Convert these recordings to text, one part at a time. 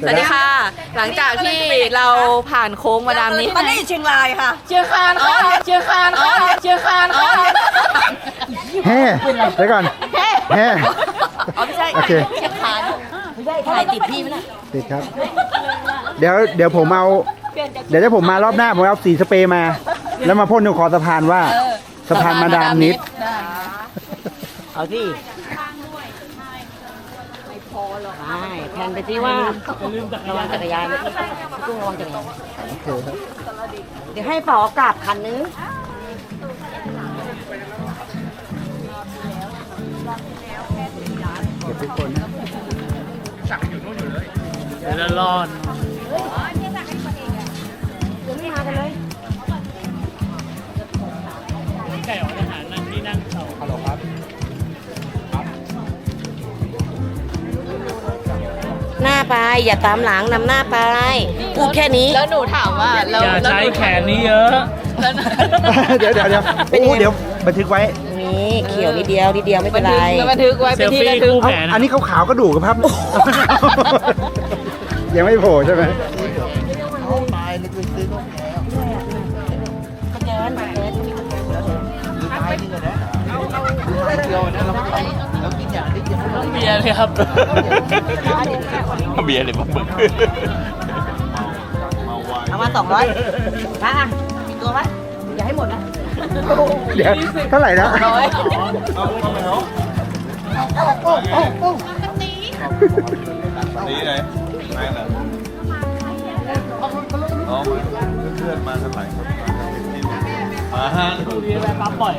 สวัสดีค่ะ หลังจากที่เราผ่านโค้งมาดามนี้ตอนนี้อยู่เชียงรายค่ะเชียงคานค่ะเชียงคานค่ะเชียงคานค่ะแฮ่เดี๋ยวก่อนแฮ่อ๋อไม่ใช่โอเคเชียงคานไม่ได้ถ่ายติดพี่มั้ยน่ะติดครับ เดี๋ยวเดี๋ยวผมเอา เดี๋ยวถ้าผมมารอบหน้าผมเอาสีสเปรย์มา แล้วมาพ่นตรงคอสะพานว่าสะพานมาดามนิดเอาที่ใช่แทนไปที่ว่าระวังจักรยานกุ้งระวังจักรยานเดี๋ยวให้เป่าอากาศคันนึงเก็บทุกคนนะเดี๋ยวจะรอด ไป อย่าตามหลังนำหน้าไป พูดแค่นี้ แล้วหนูถามว่าแล้วอย่าแล้วใช้หนูแขนนี้เยอะ แล้วเดี๋ยวเดี๋ยวเดี๋ยวเป็นยังไงโอ้เดี๋ยวบันทึกไว้ นี่เขียวนิดเดียวนิดเดียวไม่บัเป็นนทึไรกแล้วบันทึกไว้เซเป็นลที่ฟี่ระลึก คู่เอ้าแขนอันนี้ขาวๆก็ดูกครับยังไม่โผล่ใช่ไหม ต้องเบียร์เลยครับเบียร์เลยบ้างมึงเอามาสองร้อยมาอะมีตัวไหมอย่าให้หมดนะเดี๋ยวเท่าไหร่นะร้อยนี่ไหนไหนน่ะอ๋อเพื่อนๆมากันหลายคนมาฮะดูดีแบบปั๊บปล่อย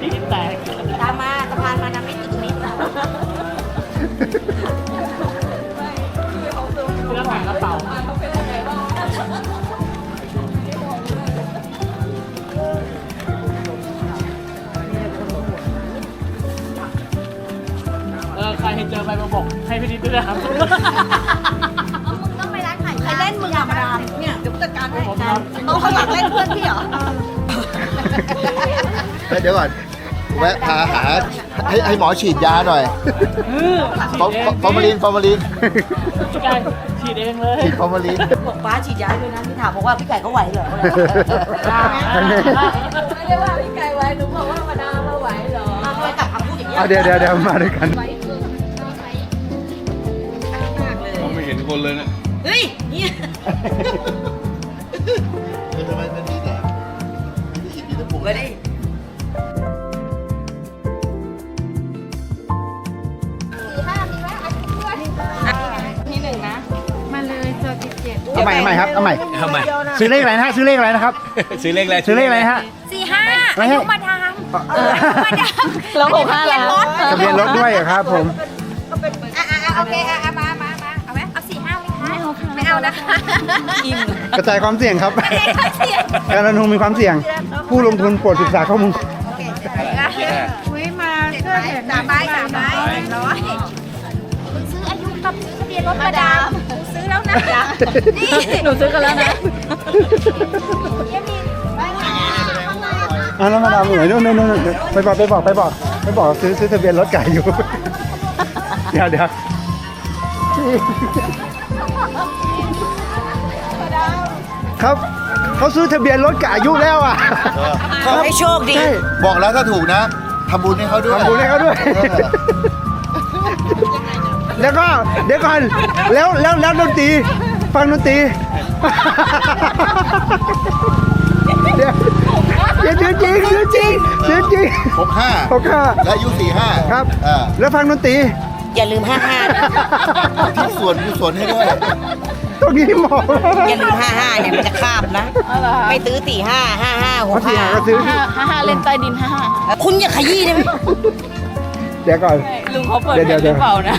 ที่แตกตามมาสะพานมาน้ำมิตรอยู่ตรงนี้ เพื่อนหากระเป๋าเออใครเห็นเจอไปมาบอกให้พี่นิดด้วยนะครับใครเล่นมึงอะมาดามเนี่ยเดี๋ยวผู้จัดการให้ต้องเขาอยากเล่นเพื่อนพี่เหรอ เดี๋ยวก่อนแวะพาหา ให้ให้หมอฉีดยาหน่อยฟอร์ฟอร์มาลีนฟอร์มาลีนพี่ไก่ฉีดเองเลยฉีดฟอร์มาลีนบอกป้าฉีดยาด้วยนะพี่ถามบอกว่าพี่ไก่เขาไหวเหรอไม่ได้ว่าพี่ไก่ไว้หนูบอกว่ามาดามเราไหวเหรอมาด้วยกับคำพูดอย่างเงี้ยเอาเดี๋ยวเดี๋ยวเดี๋ยวมาด้วยกันมองไม่เห็นคนเลยเนี่ยเฮ้ยเนี่ยทำไมมันมีแต่มีแต่อิฐมีแต่ปูนมาดิ เอาใหม่เอาใหม่ครับเอาใหม่ทำไมซื้อเลขอะไรนะฮะซื้อเลขอะไรนะครับ ซื้อเลขอะไรซื้อเลขอะไรนะฮะ สี่ห้าไม่อาให้ ยุมาดามมาดามแล้วหกห้าล้าน ทะเบียนรถด้วยเหรอครับ ผมอะอะอะโอเคอะอะมามามาเอาไหมเอาสี่ห้าไหมคะไม่เอานะคะกระจายความเสี่ยงครับ ไม่ได้เสียการลงทุนมีความเสี่ยง ผู้ลงทุนโปรดศึกษาข้อมูลอุ้ยมาช่วยสามใบสามใบร้อยคุณซื้ออายุกับซื้อทะเบียนรถมาดาม คุณซื้อแล้วนะนี่หนูซื้อกันแล้วนะยังมีใบไหนข้างในอะคะอะแล้วมาดามอยู่ไหนนู่นนู่นนู่นไปบอกไปบอกไปบอกไปบอกซื้อซื้อทะเบียนรถไก่อยู่ เดี๋ยวเดี๋ยวครับเขาซื้อทะเบียนรถกับอายุแล้วอะขอให้โชคดี ใช่บอกแล้วถ้าถูกนะทำบุญให้เขาด้วยทำบุญให้เขาด้วย เออ แล้วก็เดี๋ยวก่อนแล้วแล้วแล้วดนตรีฟังดนตรีเดี๋ยวเดี๋ยวจริงจริงจริงจริงจริงหกห้าหกห้าและอายุสี่ห้าครับอ่าแล้วฟังดนตรีอย่าลืมห้าห้าที่ส่วนกุศลให้ด้วยตรงนี้หมออย่าลืมห้าห้าเนี่ยมันจะคาบนะไม่ตื้อสี่ห้าห้าห้าหเขากเสียห้าก็ซื้อห้าห้าห้าเล่นใต้ดินห้าห้าคุณอย่าขยี้ได้ไหม เดี๋ยวก่อน ลุงเขาเปิดเดี๋เพยวลงเดี๋หยวรือเปล่านะ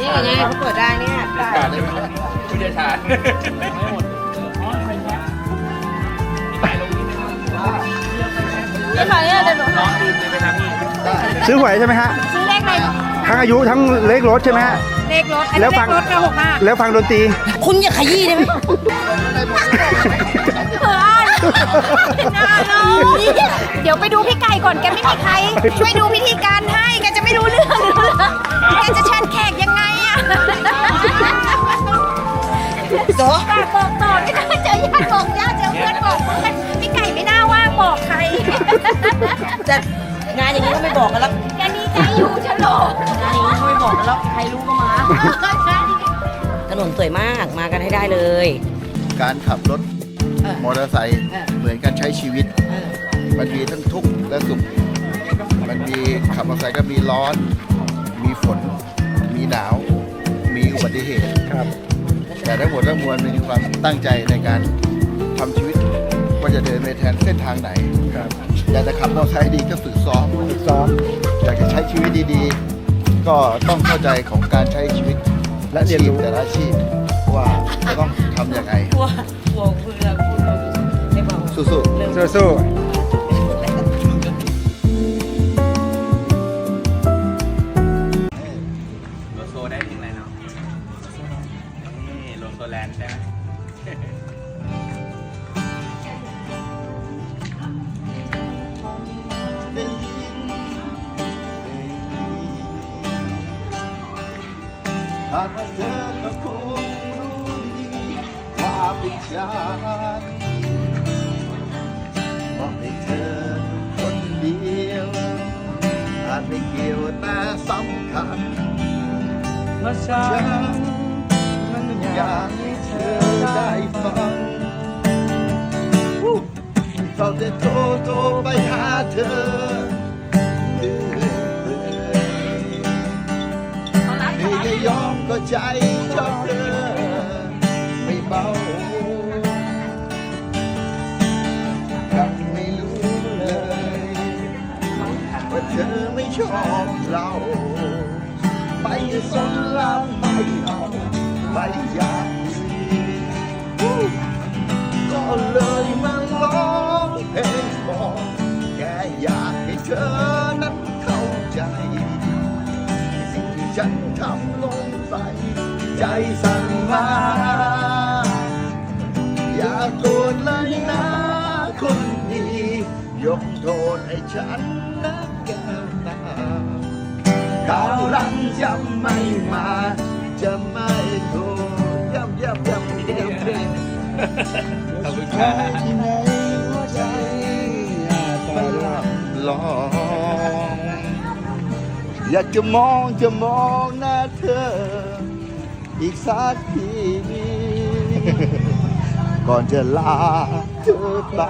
นี่ไงเขาเปิดได้เนี่ยผู้เชี่ยวชาญนี่ค่ะเนี่ยเดี๋ยวหนูหาซื้อหวยใช่ไหมฮะ ซื้อเลขอะไรทั้งอายุทั้งเลขรถใช่ไหมฮะ เลขรถอันแล้นี้วเลฟัง ขรถกับหกห้าแล้วฟังดนตรี คุณอย่าขยี้ได้ไหมเออน่ารัก เดี๋ยวไปดูพี่ไก่ก่อนแกไม่มีใครช่วยดูพิธีการให้แกจะไม่รู้เรื่องแกจะเชิญแขกยังไงอะโจ๊กบอกต่อไม่ได้เจอญาติบอกญาติเจอเพื่อนบอกเพื่อนพี่ไก่ไม่น่าว่าบอกใครแต่งานอย่างนี้ก็ไม่บอกกันแล้วแกนี่ไกอยู่ฉลองงานอย่างนี้ก็ไม่บอกกันแล้วใครรู้ก็มาถนนสวยมากมากันให้ได้เลย การขับรถ มอเตอร์ไซค์เออเหมือนการใช้ชีวิตเออมันมีทั้งทุกข์และสุข มันมีขับมอเตอร์ไซค์ก็มีร้อน มีฝน มีหนาว มีอุบัติเหตุครับ แต่ทั้งหมดทั้งมวลมันมีความตั้งใจในการทำชีวิตว่าจะเดินไปแทนเส้นทางไหนครับอยากจะขับมอเตอร์ไซค์ดีก็ฝึกซ้อม ฝึกซ้อม อยากจะใช้ชีวิตดีๆ ก็ต้องเข้าใจของการใช้ชีวิตและเรียนรู้อาชีพแต่ละอาชีพว่าจะต้องทำยังไงกลัวกลัวเพื่อ นพูดไม่บอกสู้สู้โลโซได้ถึงไหนเนาะนี่โลโซแลนด์ใช่ไหมๆหากว่าเธอก็คงรู้ดีว่าเป็นฉันมอบให้ เธอคนเดียวอาจไม่เกี่ยวแต่สำคัญว่าฉันมันอยากให้เธอได้ฟังเราจะโทรโทรไปหาเธอเรื่อยๆนี่ก็ยอมก็ใจชอบ ว่าเธอไม่ชอบเราไม่สนเราไม่เอาไม่อยากคุยก็เลยมาร้องเพลงบอกแค่อยากให้เธอนั้นเข้าใจ สิ่งที่ฉันทำลงไป ใจสั่งมาอย่าโกรธเลยนะคนดียกโทษให้ฉัน แก้วตาคราวหลังจะไม่มา จะไม่โทรย้ำย้ำย้ำย้ำย้ำขอบคุณครับที่ไหนหัวใจมันลับลองอยากจะมองจะมองหน้าเธอ อีกสักทีก่อนจะลาเธอไป